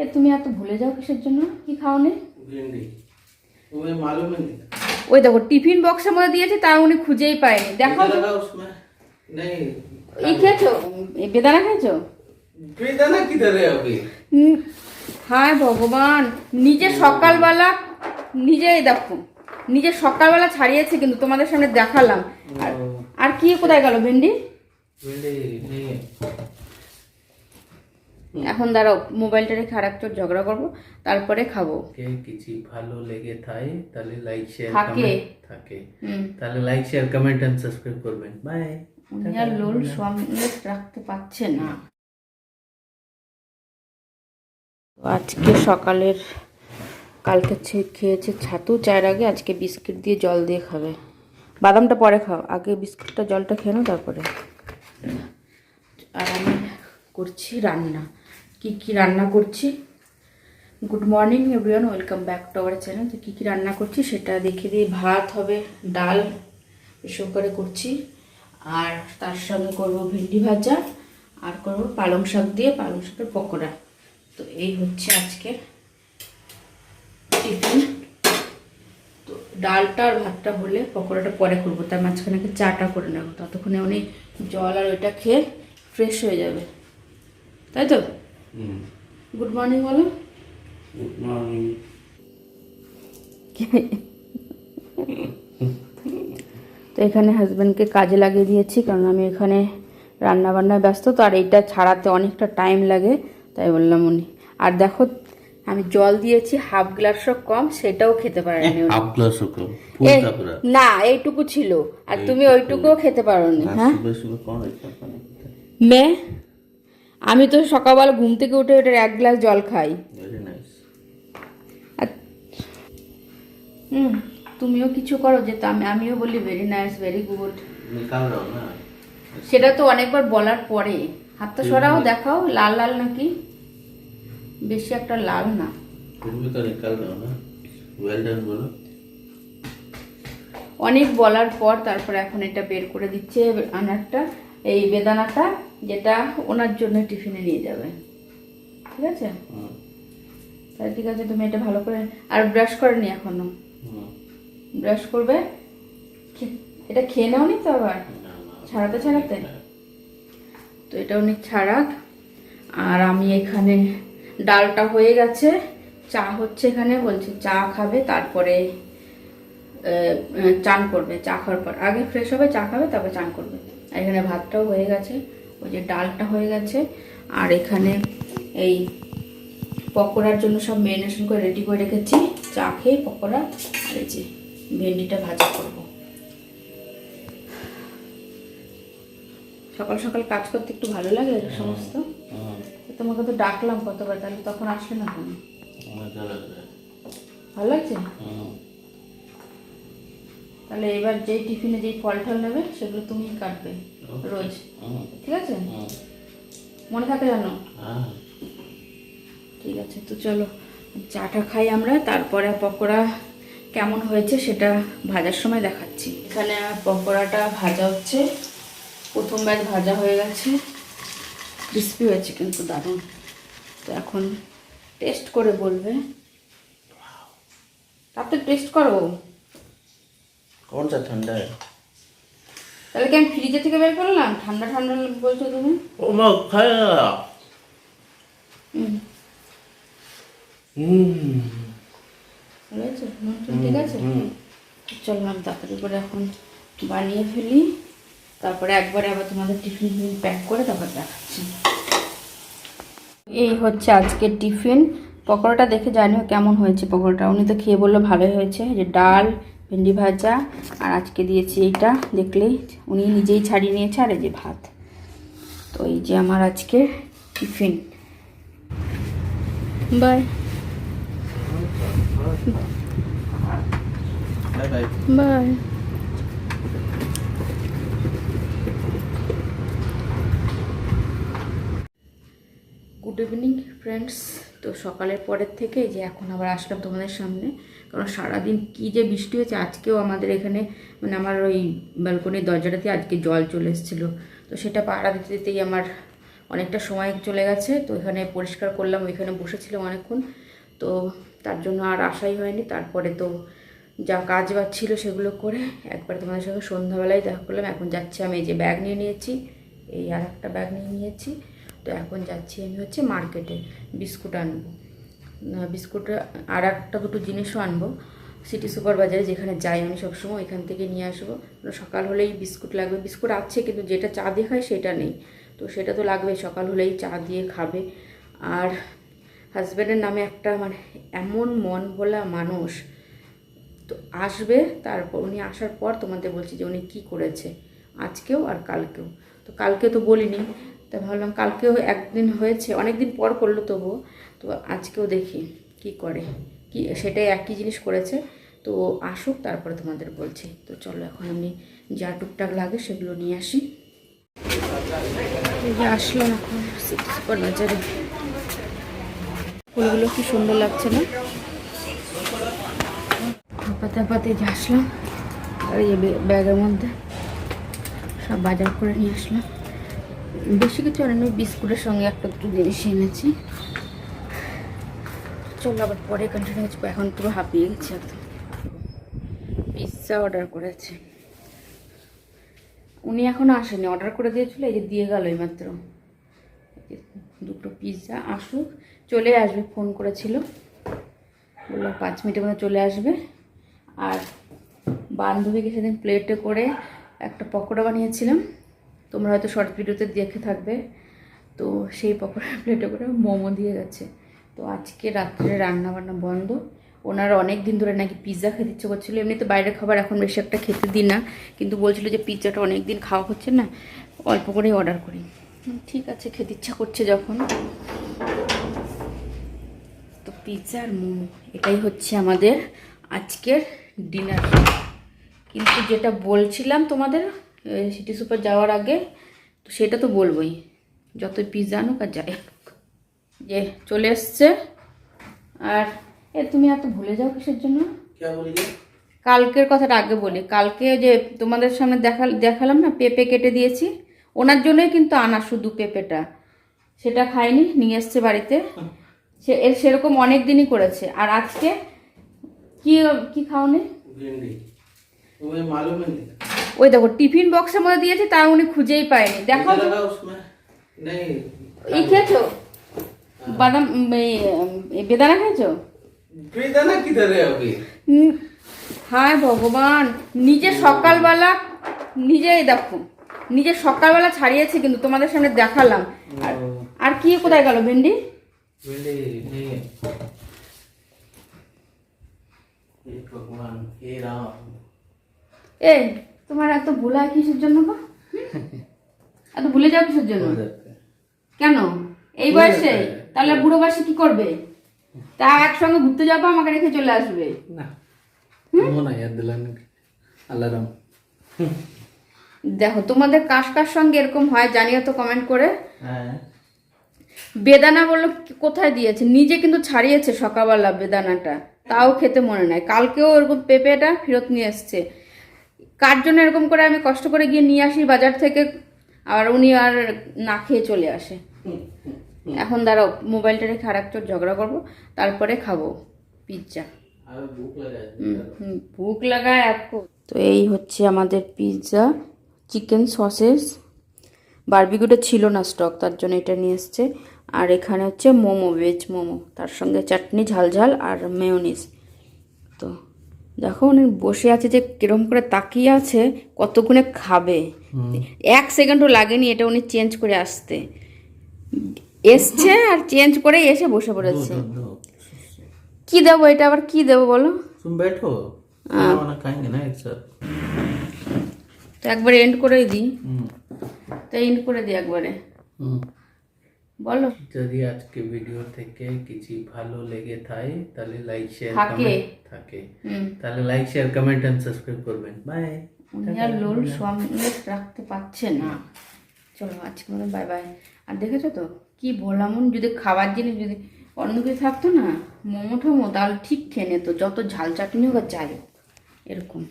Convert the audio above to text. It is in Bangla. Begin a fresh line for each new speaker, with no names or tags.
এ তুমি এত ভুলে যাও কিসের জন্য? কি খাওনে? ওই দেখো টিফিন বক্সের মধ্যে দিয়েছে তার উনি খুঁজেই পায়নি। দেখো। এই খেয়েছো? বেদানা খেয়েছো
বেদানা কি
ধরে হায় ভগবান নিজে সকালবেলা নিজেই দেখো নিজে সকালবেলা ছাড়িয়েছে কিন্তু তোমাদের সামনে দেখালাম। আর কি কোথায় গেল ভেন্ডি? এখন দাঁড়াও মোবাইলটা রেখে আর একটু ঝগড়া করব তারপরে খাব।
কিছু ভালো লেগে থাই তাহলে লাইক শেয়ার
থাকে।
থাকে। তাহলে like share comment and subscribe করবেন। বাই
উনি আর লোল সামনে রাখতে পারছে না। আজকে সকালের কালকে ছে- খেয়েছে ছাতু চায়ের আগে আজকে বিস্কিট দিয়ে জল দিয়ে খাবে। বাদামটা পরে খাও আগে বিস্কিটটা জলটা খেয়ে নাও তারপরে। আর আমি করছি রান্না। কি কি রান্না করছি? Good morning everyone welcome back to our channel তো কী কী রান্না করছি সেটা দেখে দিয়ে ভাত হবে, ডাল, এসব করে করছি। আর তার সঙ্গে করব ভেন্ডি ভাজা, আর করব পালং শাক দিয়ে পালং শাকের পকোড়া। তো এই হচ্ছে আজকে টিফিন। তো ডালটা আর ভাতটা হলে পকোড়াটা পরে করব, তার মাঝখানে চাটা করে নেব। ততক্ষণে উনি জল আর ওইটা খেয়ে ফ্রেশ হয়ে যাবে। তাই তো? গুড মর্নিং বলো
গুড মর্নিং
তো এখানে হাজব্যান্ডকে কাজে লাগিয়ে দিয়েছি কারণ আমি এখানে রান্না বান্নায় ব্যস্ত তো আর এইটা ছাড়াতে অনেকটা টাইম লাগে তাই বললাম উনি। আর দেখো আমি জল দিয়েছি হাফ গ্লাসও কম সেটাও খেতে পারেনি।
হাফ
না এইটুকু ছিল। আর তুমি ওইটুকুও খেতে পারোনি হ্যাঁ
সুবহ সুবহ কোন এটা পানি
মেয়ে আমি তো সকালবেলা ঘুম থেকে উঠে ওটার এক গ্লাস জল খাই। হুম তুমিও কিছু করো যে আমি আমিও বলি ভেরি নাইস ভেরি গুড সেটা তো অনেকবার বলার পরে। হাতটা সরাও দেখাও লাল লাল নাকি? বেশি একটা লাল না। অনেক বলার পর তারপর এখন এটা বের করে দিচ্ছে আনারটা এই বেদানাটা। যেটা ওনার জন্য টিফিনে নিয়ে যাবে। ঠিক আছে? তাহলে ঠিক আছে তুমি এটা ভালো করে আর ব্রাশ করেনি
এখনও?
ব্রাশ করবে? এটা খেয়ে নাওনি তো আবার? ছাড়াতে ছাড়াতে? তো এটা উনি ছাড়াক। আর আমি এখানে ডালটা হয়ে গেছে। চা হচ্ছে এখানে বলছে চা খাবে তারপরে চান করবে চা খাওয়ার পর। আগে ফ্রেশ হবে চা খাবে তারপরে চান করবে। আর এখানে ভাতটাও হয়ে গেছে। ওই যে ডালটা হয়ে গেছে। আর এখানে এই পকোড়ার জন্য সব ম্যারিনেশন করে রেডি করে রেখেছি। চা খেয়ে পকোড়া আর এই যে ভেন্ডিটা ভাজা করব। সকাল সকাল কাজ করতে একটু ভালো লাগে সমস্ত। তোমাকে তো ডাকলাম কতবার তাহলে তখন আসলে না কেন? ভালো লাগছে? তাহলে এবার যেই টিফিনে যেই ফল টল নেবে সেগুলো তুমি কাটবে রোজ। ঠিক আছে? মনে থাকে জানো?
হ্যাঁ।
ঠিক আছে তো চলো চাটা খাই আমরা তারপরে পকোড়া কেমন হয়েছে সেটা ভাজার সময় দেখাচ্ছি। এখানে পকোড়াটা ভাজা হচ্ছে প্রথম ব্যাচ ভাজা হয়ে গেছে। ক্রিস্পি হয়েছে কিন্তু দারুণ। তো এখন টেস্ট করে বলবে। তারপরে টেস্ট করো।
कौन सा ठंडा है
তাহলে কি আমি ফ্রিজে থেকে বের করলাম ঠান্ডা ঠান্ডা বলছো তুমি
ओ मैं खाया
হুম
हम्म
ভালো আছে নুন টুন ঠিক আছে চলো আমি তাড়াতাড়ি করে এখন বানিয়ে ফেলি তারপরে একবারে আবার তোমাদের টিফিন প্যাক করে তারপর দেখাচ্ছি এই হচ্ছে আজকের টিফিন পকোড়াটা দেখে জানিও কেমন হয়েছে পকোড়াটা উনি তো খেয়ে বললো ভালোই হয়েছে যে ডাল ভেন্ডি ভাজা আর আজকে দিয়েছি এইটা। দেখলেই উনি নিজেই ছাড়িয়ে নিয়েছে আর যে ভাত। তো এই যে আমার আজকে
tiffin. Bye.
Bye. Good evening friends তো সকালের পরের থেকে যে এখন আবার আসলাম তোমাদের সামনে। কারণ সারাদিন কী যে বৃষ্টি হয়েছে, আজকেও আমাদের এখানে মানে আমার ওই ব্যালকনির দরজাটাতে আজকে জল চলে এসেছিল। তো সেটা পাহারা দিতে দিতেই আমার অনেকটা সময় চলে গেছে। তো এখানে পরিষ্কার করলাম, ওইখানে বসেছিলাম অনেকক্ষণ। তো তার জন্য আর আশাই হয়নি। তারপরে তো যা কাজ বাজ ছিল সেগুলো করে একবার তোমাদের সঙ্গে সন্ধ্যাবেলায় দেখা করলাম। এখন যাচ্ছি, আমি এই যে ব্যাগ নিয়ে নিয়েছি, এই আর একটা ব্যাগ নিয়ে নিয়েছি। তো এখন যাচ্ছি আমি হচ্ছে মার্কেটে বিস্কুট আনব। বিস্কুট আর একটা দুটো জিনিসও আনব। সিটি সুপার বাজারে যেখানে যাই আমি সবসময় এখান থেকে নিয়ে আসব। সকাল হলেই বিস্কুট লাগবে। বিস্কুট আছে কিন্তু যেটা চা দিয়ে খায় সেটা নেই। তো সেটা তো লাগবে সকাল হলেই চা দিয়ে খাবে। আর হাজব্যান্ডের নামে একটা মানে এমন মন ভোলা মানুষ তো আসবে তারপর উনি আসার পর তোমাদের বলছি যে উনি কী করেছে আজকেও আর কালকেও। তো কালকে তো বলিনি তা ভাবলাম কালকেও একদিন হয়েছে অনেক দিন পর করল তবুও। তো আজকেও দেখি কি করে। কি, সেটাই একই জিনিস করেছে। তো আসুক, তারপরে তোমাদের বলছি। তো চলো এখন আমি যা টুকটাক লাগে সেগুলো নিয়ে আসি। আসলাম এখন সুপার বাজারে। ফুলগুলো কি সুন্দর লাগছে না? পাতা পাতে আসলাম। আর এই ব্যাগের মধ্যে সব বাজার করে নিয়ে আসলাম। বেশি কিছু আনেনি বিস্কুটের সঙ্গে একটা দুটো জিনিস এনেছি। চলো আবার পরে কন্টিনিউ করব এখন পুরো হাঁপিয়ে গেছি একদম পিৎজা অর্ডার করেছে। উনি এখনও আসেনি অর্ডার করে দিয়েছিল, এই যে দিয়ে গেল মাত্র দুটো পিৎজা আসুক, চলে আসবে ফোন করেছিল। বলল পাঁচ মিনিটের মধ্যে চলে আসবে। আর বান্ধবীকে সেদিন প্লেটে করে একটা পকোড়া বানিয়েছিলাম। তোমরা হয়তো শর্ট ভিডিওতে দেখে থাকবে। তো সেই পকোড়া প্লেটে করে মোমো দিয়ে গেছে তো আজকে রাত্রে রান্না বান্না বন্ধ। ওনার অনেক দিন ধরে নাকি পিৎজা খেতে ইচ্ছে করছিল। এমনিতে বাইরের খাবার এখন বেশি একটা খেতে দিই না। কিন্তু বলছিল যে পিৎজাটা অনেক দিন খাওয়া হচ্ছে না। অল্প করেই অর্ডার করি। ঠিক আছে, খেতে ইচ্ছা করছে যখন। তো পিৎজা আর মোমো, এটাই হচ্ছে আমাদের আজকের ডিনার কিন্তু যেটা বলছিলাম তোমাদের সিটি সুপার যাওয়ার আগে তো সেটা তো বলবোই। যত পিজা আনুক আর যাই যে চলে এসছে। আর এ তুমি এত ভুলে যাও কিসের জন্য? কালকের কথাটা আগে বলি। কালকে যে তোমাদের সামনে দেখা দেখালাম না পেঁপে কেটে দিয়েছি। ওনার জন্যই কিন্তু আনা শুধু পেঁপেটা। সেটা খাইনি নিয়ে এসছে বাড়িতে। সে এর সেরকম অনেক দিনই করেছে। আর আজকে কি কি খাওনি?
ভেন্ডি।
ওই দেখো টিফিন বক্সের মধ্যে দিয়েছে তাও উনি খুঁজেই পায়নি। দেখো। এই খেয়েছো? বাদাম বেদানা খেয়েছো? হ্যাঁ ভগবান নিজে সকালবেলা নিজেই দেখো নিজে সকালবেলা ছাড়িয়েছে কিন্তু তোমাদের সামনে দেখালাম। আর কি কোথায় গেল ভেন্ডি? এই তোমার এত ভোলা কিসের জন্য গো? এত ভুলে যাও কিসের জন্য? কেন? এই বয়সে? তাহলে বুড়ো বয়সে কি করবে? তা একসঙ্গে ঘুরতে যাব আমাকে রেখে চলে আসবে।
না।
দেখো তোমাদের কাস কার সঙ্গে এরকম হয় জানিও তো কমেন্ট করে। বেদানা বলল কোথায় দিয়েছে? নিজে কিন্তু ছাড়িয়েছে সকালবেলা বেদানাটা। তাও খেতে মনে নাই। কালকেও এরকম পেঁপেটা ফেরত নিয়ে এসছে। কার জন্য এরকম করে আমি কষ্ট করে গিয়ে নিয়ে আসি বাজার থেকে? আর উনি আর না খেয়ে চলে আসে। এখন দাঁড়াও মোবাইলটা রেখে আর একটু ঝগড়া করব তারপরে খাব পিৎজা ভুক লাগায় এক তো এই হচ্ছে আমাদের পিৎজা চিকেন সসেস বার্বিগুটা ছিল না স্টক তার জন্য এটা নিয়ে এসছে। আর এখানে হচ্ছে মোমো ভেজ মোমো তার সঙ্গে চাটনি ঝাল ঝাল আর মেয়নিস তো দেখো উনি বসে আছে যে কিরম করে তাকিয়ে আছে কতক্ষণে খাবে। এক সেকেন্ডও লাগেনি এটা উনি চেঞ্জ করে আসতে। এসছে আর চেঞ্জ করে এসে বসে পড়েছে। কি দেবো এটা আবার কি দেবো বলো?
বেঠো।
তো একবার এন্ড করে দিই। তো এন্ড করে দিই একবারে।
হুম।
বলো।
যদি আজকে ভিডিও থেকে কিছু ভালো লেগে থাকে তাহলে লাইক শেয়ার
থাকে।
কমেন্ট থাকে। তাহলে like share comment and subscribe করবেন। বাই
উনি আর লোল সামনে রাখতে পারছে না। চলো আজকে মতো বাই বাই আর দেখেছ তো? কি বললাম যদি খাবার জিনিস যদি অন্য কিছু থাকতো না মোমো টোমো তাহলে ঠিক খেয়ে নিত। যত ঝাল চাটনি হোক আর যাই হোক এরকম।